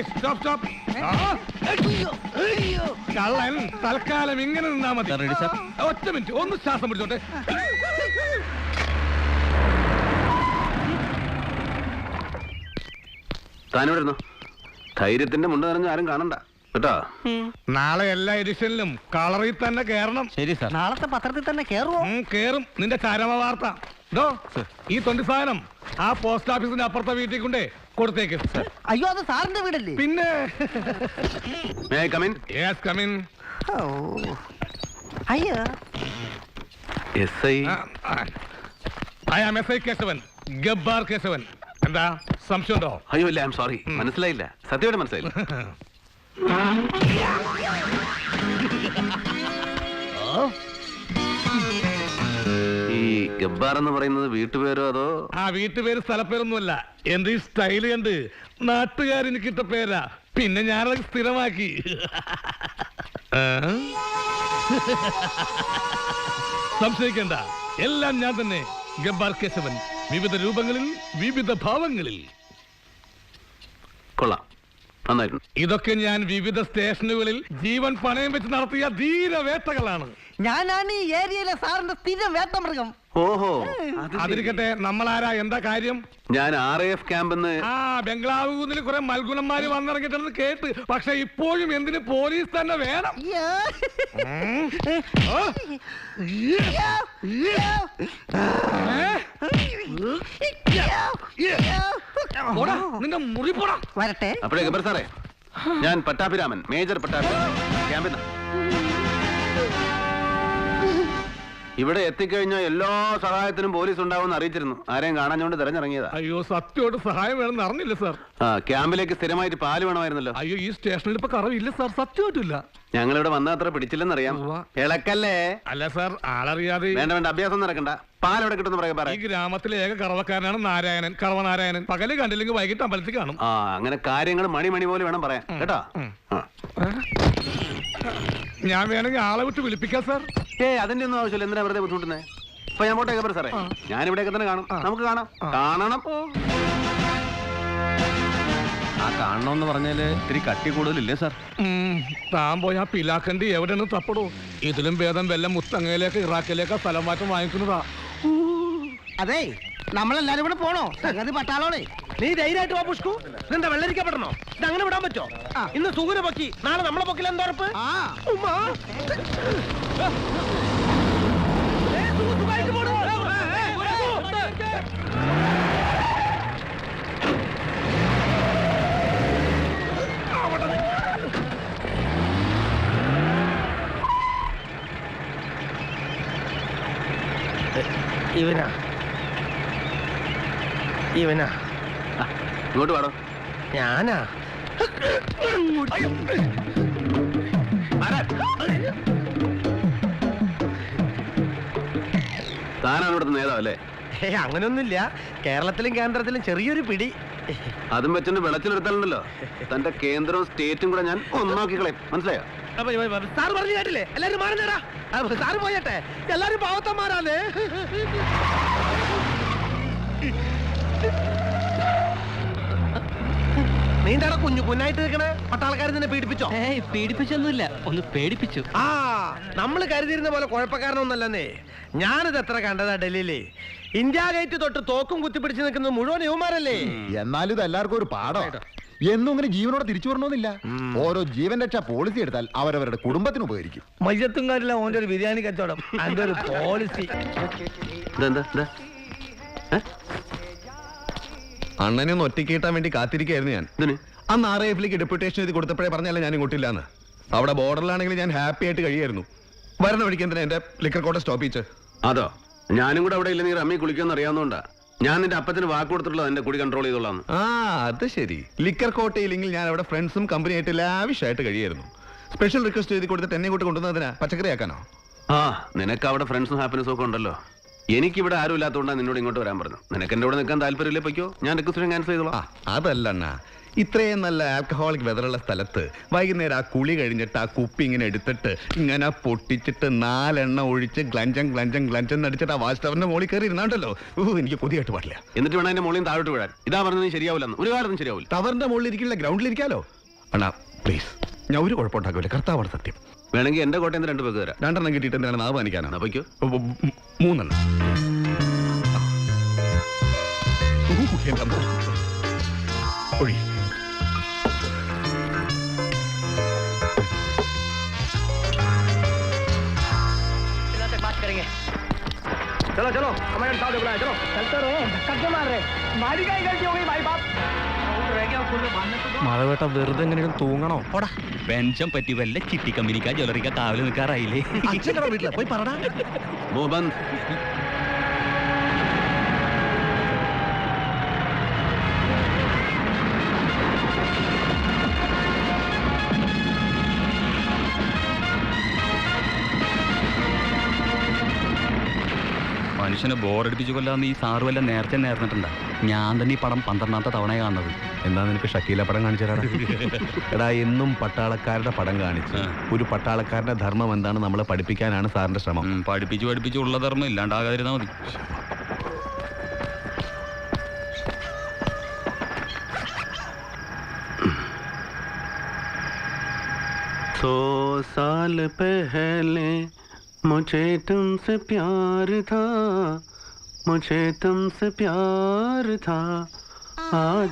Stop. ആ, കള്ളൻ തൽക്കാലം ഇങ്ങനെ നിന്നാ മതി? ഒറ്റ മിനിറ്റ് ഒന്ന് ശ്വാസം പിടിച്ചോട്ടെ. താനിവിടുന്നു? ധൈര്യത്തിന്റെ മുണ്ട് നിറഞ്ഞ ആരും കാണണ്ട. കേട്ടോ? നാളെ എല്ലാ എഡിഷനിലും കളറിൽ തന്നെ കേറണം ശരി സാർ. നാളത്തെ പത്രത്തിൽ തന്നെ കേറുമോ കേറും. നിന്റെ ചരമ വാർത്ത ഡോ ഈ തൊണ്ടി സാധനം ആ പോസ്റ്റ് ഓഫീസിന്റെ അപ്പുറത്തെ വീട്ടിൽ കൊണ്ടേ കൊടുത്തേക്ക്. അയ്യോ അത് സാറിന്റെ വീടല്ലേ? പിന്നെ യെസ് കമിൻ. അയ്യോ. S I I am. S I Keshavan Gabbar Keshavan എന്താ സംശയമുണ്ടോ? അയ്യോ ഇല്ല ഐം സോറി മനസ്സിലായില്ല. സത്യമായിട്ട് മനസ്സിലായില്ല. ഈ ഗബ്ബാർ എന്ന് പറയുന്നത് വീട്ടുപേരോ അതോ? ആ വീട്ടുപേര് സ്ഥലപ്പേരൊന്നുമല്ല. എന്റെ ഈ സ്റ്റൈൽ കണ്ട്? നാട്ടുകാരിന് കിട്ട പേരാ. പിന്നെ ഞാനത് സ്ഥിരമാക്കി. ആ? സംശയിക്കണ്ട. എല്ലാം ഞാൻ തന്നെ. ഗബ്ബാർ കേശവൻ. വിവിധ രൂപങ്ങളിൽ വിവിധ ഭാവങ്ങളിൽ. കൊള്ളാം. നന്നായിട്ടുണ്ട്. ഇതൊക്കെ ഞാൻ വിവിധ സ്റ്റേഷനുകളിൽ ജീവൻ പണയം വെച്ച് നടത്തിയ ധീര വേട്ടകളാണ് ഞാനാണ് ഈ ഏരിയയിലെ സാറിന്റെ സ്ഥിരം വേട്ടമൃഗം ഓഹോ. അതിരിക്കട്ടെ നമ്മളാരാ? എന്താ കാര്യം? ഞാൻ ആർ എഫ് ക്യാമ്പെന്ന്. ആ ബംഗ്ലാവ് കുന്നിൽ കുറെ മൽഗുണന്മാര് വന്നിറങ്ങിട്ടെന്ന് കേട്ട്. പക്ഷെ ഇപ്പോഴും എന്തിന് പോലീസ് തന്നെ വേണം. പോടാ, നിന്റെ മുറി പോടാ. വരട്ടെ. അപ്പോഴേ ഗബർ സാറേ ഞാൻ പട്ടാഭിരാമൻ മേജർ പട്ടാഭിരാമൻ ക്യാമ്പിൽ ഇവിടെ എത്തിക്കഴിഞ്ഞാൽ എല്ലാ സഹായത്തിനും പോലീസ് ഉണ്ടാവുമെന്ന് അറിയിച്ചിരുന്നു. ആരെയും കാണാഞ്ഞോണ്ട് തിരഞ്ഞിറങ്ങിയതാ. അയ്യോ സത്യമായിട്ട് സഹായം വേണമെന്ന് അറിഞ്ഞില്ല സാർ. ആ ക്യാമ്പിലേക്ക് സ്ഥിരമായിട്ട് പാൽ വേണമായിരുന്നല്ലോ. അയ്യോ ഈ സ്റ്റേഷനിൽ ഇപ്പൊ കറവില്ല സാർ. സത്യമായിട്ടില്ല. ഞങ്ങൾ ഇവിടെ വന്നാൽ അത്ര പിടിച്ചില്ലെന്നറിയാം. ഇളക്കല്ലേ? അല്ല സാർ ആളറിയാതെ വേണ്ട വേണ്ട അഭ്യാസം നടക്കണ്ട. പാലവിടെ കിട്ടുന്ന പറയാ ഈ ഗ്രാമത്തിലെ ഏക കറവക്കാരനാണ് നാരായണൻ കറവനാരായണൻ. പകൽ കണ്ടില്ലെങ്കിൽ വൈകിട്ട് അമ്പലത്തിൽ കാണും. ആ അങ്ങനെ കാര്യങ്ങൾ മണി മണി പോലെ വേണം പറയാൻ. കേട്ടോ. ഞാൻ വേണമെങ്കിൽ ആളെ വിട്ട് വിളിപ്പിക്കാം സാർ. ഏ അതിന്റെ ഒന്നും ആവശ്യമില്ല. എന്തിനാ വെറുതെ ബുദ്ധിമുട്ടുന്നേ? ഇപ്പൊ ഞാൻ പോട്ടെ സാറേ. ഞാൻ ഇവിടെയൊക്കെ തന്നെ കാണും. നമുക്ക് കാണാം. കാണണം. ആ കാണണമെന്ന് പറഞ്ഞാൽ ഇത്തിരി കട്ടി കൂടുതലില്ലേ സാർ? താൻ പോയി ആ പിലാക്കണ്ടി എവിടെയാണ് തപ്പടോ. ഇതിലും ഭേദം വെല്ലം മുത്തങ്ങയിലേക്ക് ഇറാഖിലേക്ക് സ്ഥലം മാറ്റം വാങ്ങിക്കുന്നതാ. അതെ നമ്മളെല്ലാരും കൂടെ പോണോ? സംഗതി പട്ടാളോളെ നീ ധൈര്യമായിട്ട് വാ പുഷ്കു. നിന്റെ വെള്ളരിക്കപ്പെടണോ ഇത് അങ്ങനെ വിടാൻ പറ്റോ? ഇന്ന് സുഗുന പൊക്കി നാളെ നമ്മളെ പൊക്കിൽ എന്താ ഉറപ്പ്. ഇവനാ. ഇവനാ. ഇങ്ങോട്ട് വേണം ഞാനാ? താനാണ് ഇവിടുത്തെ നേതാവല്ലേ ഏ അങ്ങനൊന്നുമില്ല. കേരളത്തിലും കേന്ദ്രത്തിലും ചെറിയൊരു പിടി. അതും വെച്ചിട്ട് വെളച്ചിലെടുത്താലുണ്ടല്ലോ. തന്റെ കേന്ദ്രവും സ്റ്റേറ്റും കൂടെ ഞാൻ ഒന്നാക്കി കളയും മനസ്സിലായോ സാറ് പറഞ്ഞു കേട്ടില്ലേ? എല്ലാരും മാറുന്നേടാ. സാറ് പോയട്ടെ. എല്ലാരും പാവത്തന്മാരാണ്. നീന്താടാ കുഞ്ഞു കുഞ്ഞായിട്ട് നിൽക്കണ. പട്ടാളക്കാർ നിന്നെ പീഡിപ്പിച്ചോ? ഏയ് പീഡിപ്പിച്ചൊന്നുമില്ല. ഒന്ന് പേടിപ്പിച്ചു. ആ നമ്മൾ കരുതിയിരുന്ന പോലെ കുഴപ്പക്കാരനൊന്നല്ലെന്നേ ഞാനിത് എത്ര കണ്ടതാ ഡൽഹിയിലെ. ഇന്ത്യ ഗേറ്റ് തൊട്ട് തോക്കും കുത്തിപ്പിടിച്ച് നിൽക്കുന്നത് മുഴുവൻ യുവമാരല്ലേ എന്നാലും ഇത് എല്ലാവർക്കും ഒരു പാഠം എന്നും ഇങ്ങനെ ജീവനോടെ തിരിച്ചു വരണമെന്നില്ല. ഓരോ ജീവൻ രക്ഷാ പോളിസി എടുത്താൽ അവരവരുടെ കുടുംബത്തിന് ഉപകരിക്കും. മയ്യത്തും കാര്യമില്ല ഓന്റെ ഒരു ബിരിയാണി കച്ചവടം. ഒരു പോളിസി അണ്ണനെ ഒന്ന് ഒറ്റയ്ക്ക് കിട്ടാൻ വേണ്ടി കാത്തിരിക്കായിരുന്നു ഞാൻ. അന്ന് ആർ എഫിലേക്ക് ഡെപ്യൂട്ടേഷൻ ചെയ്ത് കൊടുത്തപ്പോഴേ പറഞ്ഞല്ല ഞാൻ ഇങ്ങോട്ടില്ലാന്ന്. അവിടെ ബോർഡറിലാണെങ്കിൽ ഞാൻ ഹാപ്പി ആയിട്ട് കഴിയായിരുന്നു. വരുന്ന വഴിക്ക് എന്തിനാ എന്റെ ലിക്കർ കോട്ട സ്റ്റോപ്പ് ചെയ്ച്ച് അതോ ഞാനും കൂടെ അവിടെ ഇല്ല നീ റമ്മി കുളിക്കുമെന്ന് അറിയാവുന്നതുകൊണ്ടാ. ഞാൻ നിന്റെ അപ്പത്തിന് വാക്ക് കൊടുത്തിട്ടുള്ളത് എന്റെ കുടി കൺട്രോൾ ചെയ്തോളാന്ന്. ആ അത് ശരി. ലിക്കർ കോട്ടയില്ലെങ്കിൽ ഞാൻ അവിടെ ഫ്രണ്ട്സും കമ്പനി ആയിട്ട് ലാവിഷായിട്ട് കഴിയായിരുന്നു. സ്പെഷ്യൽ റിക്വസ്റ്റ് ചെയ്ത് കൊടുത്തിട്ട് എന്നെ ഇങ്ങോട്ട് കൊണ്ടുവന്നതിനാ പച്ചക്കറി ആക്കാനോ? ആ നിനക്ക് അവിടെ ഫ്രണ്ട്സും ഹാപ്പിനെസ്സും ഒക്കെ ഉണ്ടല്ലോ. എനിക്കിവിടെ ആരും ഇല്ലാത്തതുകൊണ്ടാണ് നിന്നോട് ഇങ്ങോട്ട് വരാൻ പറഞ്ഞു നിനക്ക് എന്റെ കൂടെ നിൽക്കാൻ താല്പര്യമില്ലേ പൊയ്ക്കോ? ഞാൻ റിക്വസ്റ്റ് ക്യാൻസൽ ചെയ്തോളാം. അതല്ല അണ്ണാ. ഇത്രയും നല്ല ആൽക്കഹോളിക് വെതറുള്ള സ്ഥലത്ത് വൈകുന്നേരം ആ കുളി കഴിഞ്ഞിട്ട് ആ കുപ്പി ഇങ്ങനെ എടുത്തിട്ട് ഇങ്ങനെ പൊട്ടിച്ചിട്ട് നാലെണ്ണ ഒഴിച്ച് ഗ്ലഞ്ചം ഗ്ലഞ്ചം ഗ്ലഞ്ചം അടിച്ചിട്ട് ആ വാച്ച് ടവറിന്റെ മുകളിൽ കയറി ഇരുന്നാണ്ടല്ലോ. ഓ എനിക്ക് കൊതിയായിട്ട് പാടില്ല. എന്നിട്ട് വേണം എന്റെ മോളിയും താഴോട്ട് വീഴാൻ. ഇതാ പറഞ്ഞത് ശരിയാവില്ലെന്ന്. ഒരു കാലത്തും ശരിയാവില്ല. ടവറിന്റെ മുകളിൽ ഇരിക്കില്ല ഗ്രൗണ്ടിൽ ഇരിക്കാലോ? അണ്ണാ പ്ലീസ് ഞാൻ ഒരു കുഴപ്പമുണ്ടാക്കില്ല കർത്താവാണ് സത്യം. വേണമെങ്കിൽ എന്റെ കോട്ടയം രണ്ട് പേർക്ക് തരാം. രണ്ടെണ്ണം കിട്ടിയിട്ട് എന്തിനാണ് നാവ് പാനിക്കാനാണ് എന്നാ പൊയ്ക്കോ. ഉം, ഉം, ഉം, മൂന്നെണ്ണം. ഊ, ഒഴി. चलो चलो हमारे साथ बुलाया चलो चलते रहे धक्के मार रहे हमारी कहीं गलती हो गई भाई बाप മഴവേട്ട വെറുതെ എങ്ങനെയും തൂങ്ങണോ പെൻഷൻ പറ്റി വല്ല ചിട്ടി കമ്പനിക്കാ ജ്വല്ലറിക്കാ കാവല് നിൽക്കാറായില്ലേ അച്ഛൻ്റെ വീട്ടിലെ പോയി പറടാ वो മനുഷ്യനെ ബോറടിപ്പിച്ചു കൊല്ലാന്ന് ഈ സാറ് വല്ല നേരത്തെ നേർന്നിട്ടുണ്ടാ ഞാൻ തന്നെ ഈ പടം പന്ത്രണ്ടാമത്തെ തവണ കാണുന്നത് എന്താ നിനക്ക് ഷക്കീല പടം കാണിച്ചു തരാടാ എടാ എന്നും പട്ടാളക്കാരുടെ പടം കാണിച്ചു ആ. ഒരു പട്ടാളക്കാരന്റെ ധർമ്മം എന്താണ് നമ്മളെ പഠിപ്പിക്കാനാണ് സാറിന്റെ ശ്രമം ഉം, പഠിപ്പിച്ച് പഠിപ്പിച്ച് ഉള്ള ധർമ്മം ഇല്ലാണ്ടാകാതിരുന്നാ മതി सौ साल पहले मुझे तुमसे प्यार था मुझे तुमसे प्यार था। आज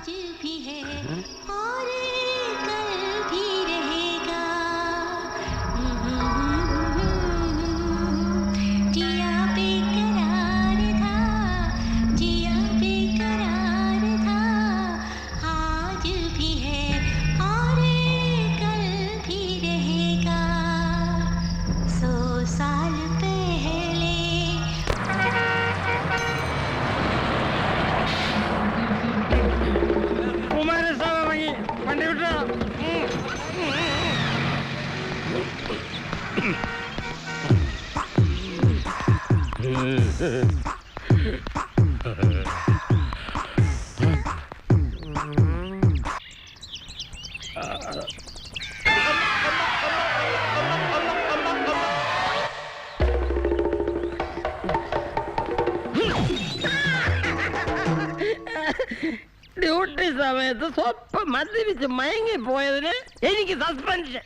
ഡ്യൂട്ടി സമയത്ത് സ്വപ്പം മദ്യപിച്ച് മയങ്ങി പോയതിന് എനിക്ക് സസ്പെൻഷൻ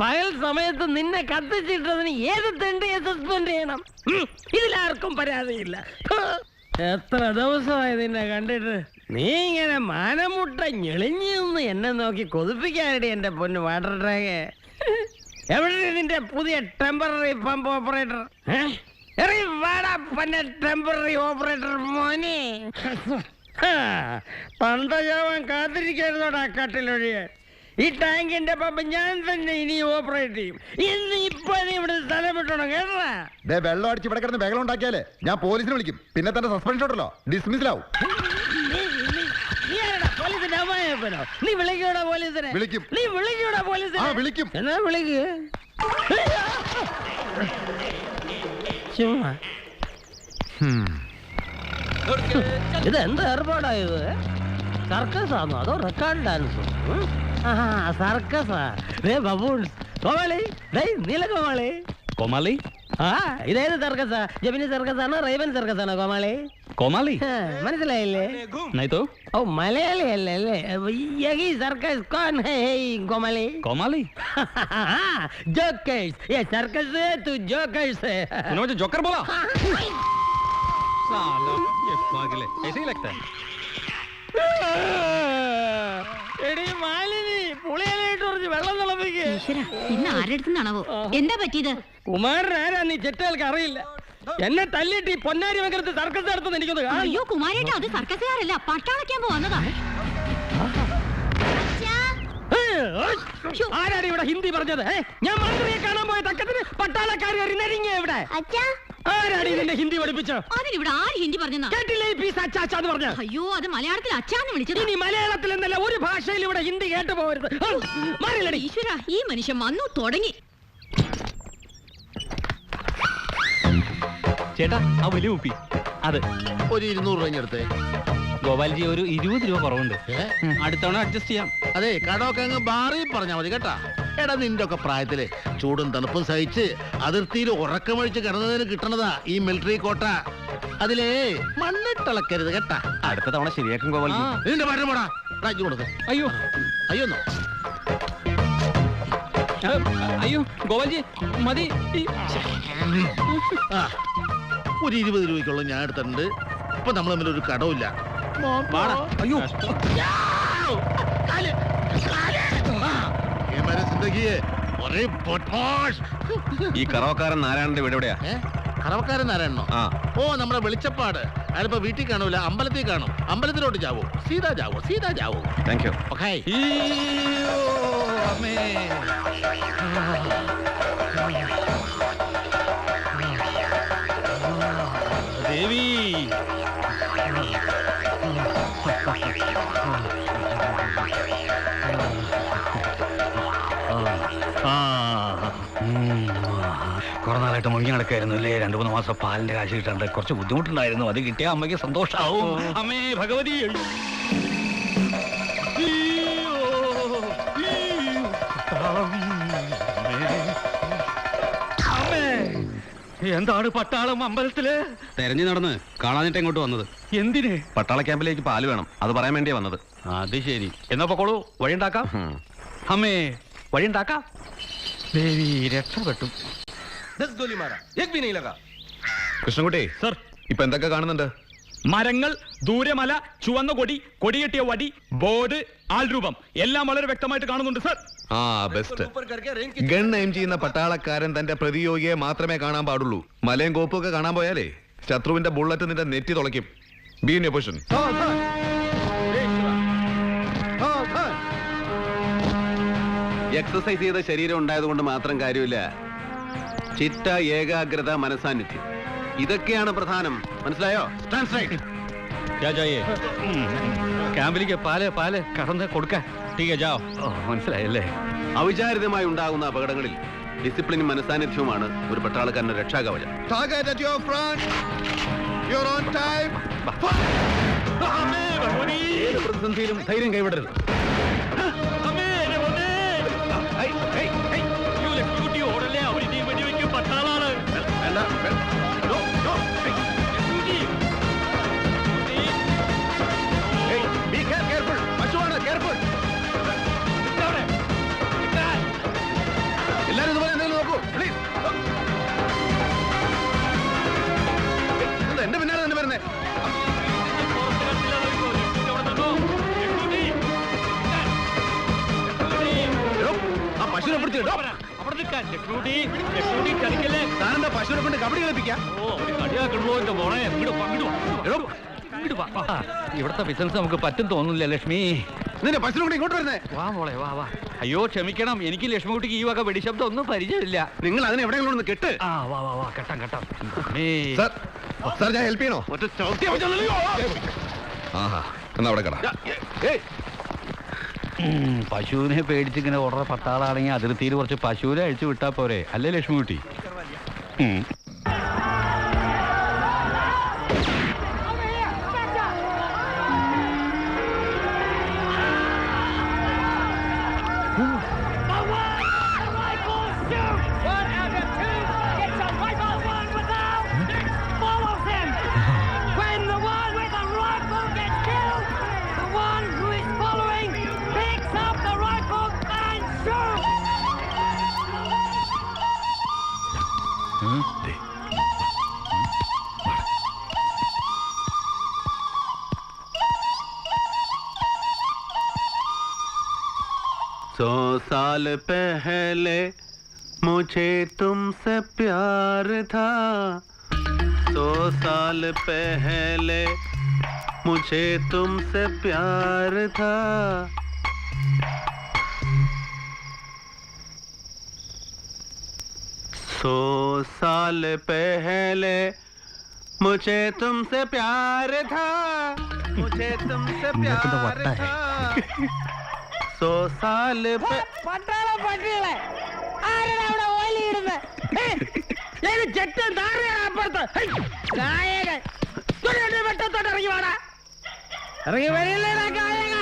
പകൽ സമയത്ത് നിന്നെ കത്തിച്ചിട്ടതിന് ഏത് തെണ്ടിയെ സസ്പെൻഡ് ചെയ്യണം? ഇതിലാർക്കും പരാതിയില്ല. എത്ര ദിവസമായി നിന്നെ കണ്ടിട്ട് നീ ഇങ്ങനെ മാനമുട്ട ഞെളിഞ്ഞു നിന്ന് എന്നെ നോക്കി കൊതിപ്പിക്കാനടി എന്റെ പൊന്ന് വാട്ടർ ട്രാങ്ക് എവിടെ നിന്റെ പുതിയ ടെമ്പററി പമ്പ് ഓപ്പറേറ്റർ ഇറങ്ങി വാടാ പന്ന ടെമ്പററി ഓപ്പറേറ്റർ മോനെ. പണ്ടജാവൻ കാത്തിരിക്കായിരുന്നോടാ കട്ടിലൊഴിയെ ഈ ടാങ്കിന്റെ പമ്പ് ഞാൻ തന്നെ ഇനി ഓപ്പറേറ്റ് ചെയ്യും. ഇന്ന് ഇപ്പൊ ഇവിടെ സ്ഥലം വിട്ടോണം കേട്ടാ ദേ വെള്ളം അടിച്ച് ഇവിടെ കിടന്ന് ബഹളം ഉണ്ടാക്കിയാലേ ഞാൻ പോലീസിനെ വിളിക്കും. പിന്നെ തന്നെ സസ്പെൻഷൻ ഉണ്ടല്ലോ ഡിസ്മിസിലാവും നീ- വിളിക്കൂടാ പോലീസിനെ? വിളിക്കും. നീ വിളിക്കൂടാ പോലീസിനെ? വിളിക്കും. എന്നാ വിളിക്ക്? ചുമ്മാ. ഇത്? എന്ത് ഏർപ്പാടായത് സർക്കസ് ആണോ അതോ റെക്കോർഡ് ഡാൻസോ ಸರ್ಕಸ್ ರೇ ಬಬೂನ್ಸ್ ಕೋಮಲಿ ರೈ ನೀಲ ಕೋಮಳಿ ಕೋಮಾಲಿ ಹಾ ಇದೇನು ಸರ್ಕಸ ಜಮಿನಿ ಸರ್ಕಸನ ರೈವನ್ ಸರ್ಕಸನ ಕೋಮಾಳಿ ಕೋಮಾಲಿ ಮನಸ್ಸಿಲಾಯಿಲ್ಲೇ ನೈತು ಓ ಮಲಯಾಳಿ ಅಲ್ಲ ಅಲ್ಲೇ ಯಗಿ ಸರ್ಕಸ್ ಕಾನ್ ಹೇ ಕೋಮಾಲಿ ಕೋಮಾಲಿ जोकर्स ये सर्कस है तू जोकर्स है तूने मुझे जोकर बोला साला ये पागल है ऐसे ही लगता है एड़ी മാലിനി പുളിയിലായിട്ട് കുറച്ച് വെള്ളം തിളപ്പിക്ക്. ഈശ്വര ഇന്ന് ആരെടുത്തുന്നാണാവോ? എന്താ പറ്റിയത്? കുമാരൻ ആരാ നീ ചെറ്റകൾക്ക് അറിയില്ല. എന്നെ തല്ലിട്ട് ഈ പൊന്നാരി വെക്കരുത് സർക്കസ് നടത്തുന്ന എനിക്കൊന്ന് കാണണം. അയ്യോ കുമാരേട്ടാ അത് സർക്കസുകാരല്ല. പട്ടാളക്കാൻ വന്നതാ. ആരാടി ഇവിടെ ഹിന്ദി പറഞ്ഞത്? ഏ? ഞാൻ മന്ത്രിയെ കാണാൻ പോയ തക്കത്തിന് പട്ടാളക്കാർ എറിഞ്ഞ ഇവിടെ. ആരാടി ഇതിന്റെ ഹിന്ദി പഠിപ്പിച്ചോ അതിനിവിടെ ആര് ഹിന്ദി പറഞ്ഞെന്നാ? കേട്ടില്ലേ ഈ പീസ് അച്ചാച്ചാന്ന് പറഞ്ഞ? അയ്യോ അത് മലയാളത്തിൽ അച്ഛാന്ന് വിളിച്ചത്. ഇനി മലയാളത്തിൽ എന്നല്ല ഒരു ഭാഷയിൽ ഇവിടെ ഹിന്ദി കേട്ടു പോകരുത്. മാറില്ലടി. ഈശ്വര ഈ മനുഷ്യൻ വന്നു തുടങ്ങി. ചേട്ടാ ആ വലിയ കുപ്പി. അത്. ഒരു ഇരുന്നൂറ് രൂപ എടുത്തേ. ഗോപാൽജി ഒരു ഇരുപത് രൂപ കുറവുണ്ട്. അടുത്തവണ അഡ്ജസ്റ്റ് ചെയ്യാം. അതെ കടമൊക്കെ അങ്ങ് മാറി പറഞ്ഞാൽ മതി കേട്ടാ. എടാ നിന്റെ ഒക്കെ പ്രായത്തിൽ ചൂടും തണുപ്പും സഹിച്ച് അതിർത്തിയിൽ ഉറക്കമൊഴിച്ച് കിടന്നതിന് കിട്ടണതാ ഈ മിലിറ്ററി കോട്ട അതിലേ മണ്ണിട്ടിളക്കരുത് കേട്ടാ. അടുത്ത തവണ ശരിയാക്കും ഗോപാൽജി നിന്റെ പാട്ട് പോടാ. രാജ്യം കൊടുക്ക. അയ്യോ. അയ്യോ അയ്യോ ഗോപാൽജി മതി. ഒരു ഇരുപത് രൂപയ്ക്കുള്ള ഞാൻ എടുത്തിട്ടുണ്ട്. ഇപ്പൊ നമ്മൾ തമ്മിൽ ഒരു കടവില്ല അയ്യോ. ഒരേ പൊട്ടോഷ്. ഈ കറവക്കാരൻ നാരായണന്റെ വീട് എവിടെയാ? ഏ? കറവക്കാരൻ ആരാണോ ആ. ഓ നമ്മുടെ വെളിച്ചപ്പാട്. അയാളിപ്പോ വീട്ടിൽ കാണൂല അമ്പലത്തിൽ കാണും. അമ്പലത്തിലോട്ട് ജാവോ സീതാ ജാവോ സീതാ ജാവോ താങ്ക് യു ഓക്കേ. ദേവി കുറെ നാളായിട്ട് മുങ്ങി നടക്കായിരുന്നു അല്ലേ? രണ്ടു മൂന്ന് മാസം പാലിന്റെ കാശ് കിട്ടാണ്ട് കുറച്ച് ബുദ്ധിമുട്ടുണ്ടായിരുന്നു. അത് കിട്ടിയ അമ്മയ്ക്ക് സന്തോഷാവും. അമ്മേ ഭഗവതി എന്താണ് പട്ടാളം അമ്പലത്തിൽ? തെരഞ്ഞു നടന്ന് കാണാനിട്ട് ഇങ്ങോട്ട് വന്നത്? എന്തിന്? പട്ടാള ക്യാമ്പിലേക്ക് പാൽ വേണം. അത് പറയാൻ വേണ്ടിയാ വന്നത്. അത് ശരി. എന്നാ പൊക്കോളൂ വഴി ഉണ്ടാക്കാം ഉം. मारा एक भी नहीं लगा കൃഷ്ണൻകുട്ടി സർ ഇപ്പൊ എന്തൊക്കെ കാണുന്നുണ്ട്? മരങ്ങൾ ദൂരമല ചുവന്ന കൊടി കൊടിയെട്ടിയ വടി ബോർഡ് ആൾരൂപം എല്ലാം വളരെ വ്യക്തമായിട്ട് കാണുന്നുണ്ട് സർ ആ ബെസ്റ്റ് ഗൺ എയിം ചെയ്യുന്ന പട്ടാളക്കാരൻ തന്റെ പ്രതിയോഗിയെ മാത്രമേ കാണാൻ പാടുള്ളൂ. മലയും കോപ്പും ഒക്കെ കാണാൻ പോയാലേ ശത്രുവിന്റെ ബുള്ളറ്റ് നിന്റെ നെറ്റി തുളയ്ക്കും. ബി ഇൻ പൊസിഷൻ എക്സസൈസ് ചെയ്ത ശരീരം ഉണ്ടായതുകൊണ്ട് മാത്രം കാര്യമില്ല. ചിട്ട ഏകാഗ്രത മനസാന്നിധ്യം. ഇതൊക്കെയാണ് പ്രധാനം. മനസ്സിലായോ? ക്യാമ്പിലേക്ക് പാൽ പാൽ കടന്ന് കൊടുക്കാൻ മനസ്സിലായല്ലേ? അവിചാരിതമായി ഉണ്ടാകുന്ന അപകടങ്ങളിൽ ഡിസിപ്ലിനും മനസാന്നിധ്യവുമാണ് ഒരു പട്ടാളക്കാരന്റെ രക്ഷാകവചം. Target at your front. You're on time. ഏത് പ്രതിസന്ധിയിലും ധൈര്യം കൈവിടരുത്. ആ പശുവിനെ പിടിച്ച് കേട്ടോ താനെന്താ പശുവിനെ കൊണ്ട് കബഡി കളിപ്പിക്കാം? ഇവിടത്തെ ബിസിനസ് നമുക്ക് പറ്റും തോന്നുന്നില്ല ലക്ഷ്മി. നിന്റെ പശുവിനെ കൊണ്ട് ഇങ്ങോട്ട് വരുന്നേ. വാ മോളെ വാ വാ. അയ്യോ ക്ഷമിക്കണം. എനിക്ക് ലക്ഷ്മിക്കുട്ടിക്ക് ഈ വക വെടിശബ്ദം ഒന്നും പരിചയമില്ല. നിങ്ങൾ അതിനെ എവിടെയെങ്കിലും ഒന്ന് കെട്ട്. ആ വാ വാ വാ. കെട്ടാം കെട്ടാം. സാർ സാർ ഞാൻ ഹെൽപ്പ് ചെയ്യണോ? ഒറ്റ. ആഹാ എന്നാ അവിടെ കട. ഏയ്, പശുവിനെ പേടിച്ചിങ്ങനെ ഉടനെ പട്ടാളാണെങ്കിൽ അതിർത്തിയിൽ കുറച്ച് പശുവിനെ അഴിച്ചു വിട്ടാ പോരെ. അല്ലേ ലക്ഷ്മിക്കുട്ടി सौ साल पहले मुझे तुमसे प्यार था। सौ साल पहले मुझे तुमसे प्यार था। सौ साल पहले मुझे तुमसे प्यार था। मुझे तुमसे प्यार था। പട്ടാള പട്ടികളെ. ആരാണ് അവിടെ ഓലിയിടുന്നത് ഏത് ചെറ്റൻ താഴെയാണ് അപ്പുറത്ത്. ഹൈ, നായകൻ തൊഴിലുണ്ട് വെട്ടത്തോട്ട് ഇറങ്ങി വാടാ. ഇറങ്ങി വരില്ലേടാ കായക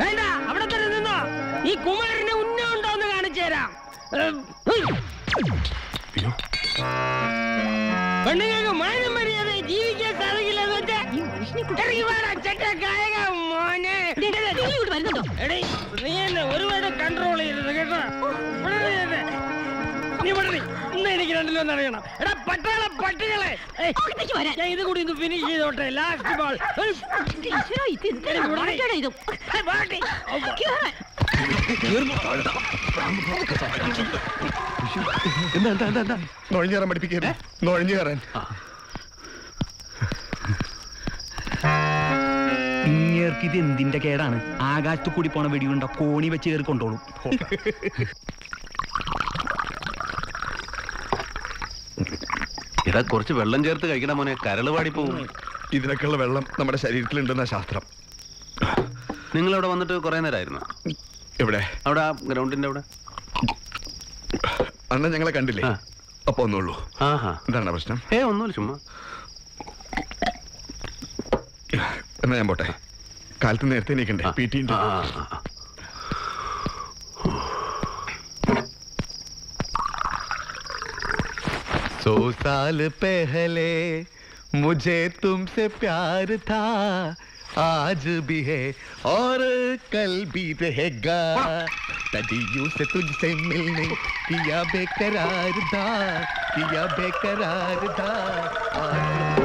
വേണ്ട അവിടെ തന്നെ നിന്നോ. ഈ കുമാരന് ഉന്ന ഉണ്ടോന്ന് കാണിച്ചു തരാം. ഏം, ഹുയ്. പെണ്ണുങ്ങൾക്ക് മാനം മര്യാദ ജീവിക്കാൻ സാധിക്കില്ല ഇറങ്ങി വാടാ ചെറ്റ കായക എടീ നീ എന്നെ ഒരുപാട് കൺട്രോൾ ചെയ്യരുത് കേട്ടോ. നീ എന്നെ- നീ ഇവിടെ നീ. ഇന്ന് എനിക്ക് രണ്ടിലൊന്നും അറിയണം എടാ പട്ടാള പട്ടികളെ. ഏയ്, വരാൻ. ഞാൻ ഇത് കൂടി ഒന്ന് ഫിനിഷ് ചെയ്തോട്ടെ. ലാസ്റ്റ് ബോൾ ഈശ്വരാ, ഇത് എന്തൊരു പാട്ടാടാ ഇത്? കേറാൻ. നുഴഞ്ഞു കയറാൻ പഠിപ്പിക്കരുത്. നുഴഞ്ഞു ഇങ്ങേർക്ക് ഇത് എന്തിന്റെ കേടാണ്? ആകാശത്ത് കൂടി പോണ വെടിയുണ്ട കോണി വെച്ച് കയറി കൊണ്ടോളും. ഇതാ കുറച്ച് വെള്ളം ചേർത്ത് കഴിക്കണ മോനെ. കരൾ പാടി പോകും ഇതിനൊക്കെയുള്ള വെള്ളം നമ്മുടെ ശരീരത്തിലുണ്ടെന്ന ശാസ്ത്രം. നിങ്ങൾ അവിടെ വന്നിട്ട് കുറെ നേരമായിരുന്നു? എവിടെ? അവിടെ ആ ഗ്രൗണ്ടിന്റെ അവിടെ. അണ്ണൻ ഞങ്ങളെ കണ്ടില്ലേ? ആ. അപ്പൊ ഒന്നുള്ളൂ. ആഹാ. എന്താണ് പ്രശ്നം? ഏ ഒന്നുമില്ല ചുമ്മാ. എന്നാ ഞാൻ പോട്ടെ. കാലത്ത് നേരത്തെ എണീക്കണ്ടേ ആ. പി ടി ഉണ്ട് ആ, ആ, ആ. सौ साल पहले मुझे तुमसे प्यार था आज भी है और कल भी रहेगा तदियों से तुझसे मिलने किया बेकरार था किया बेकरार था आज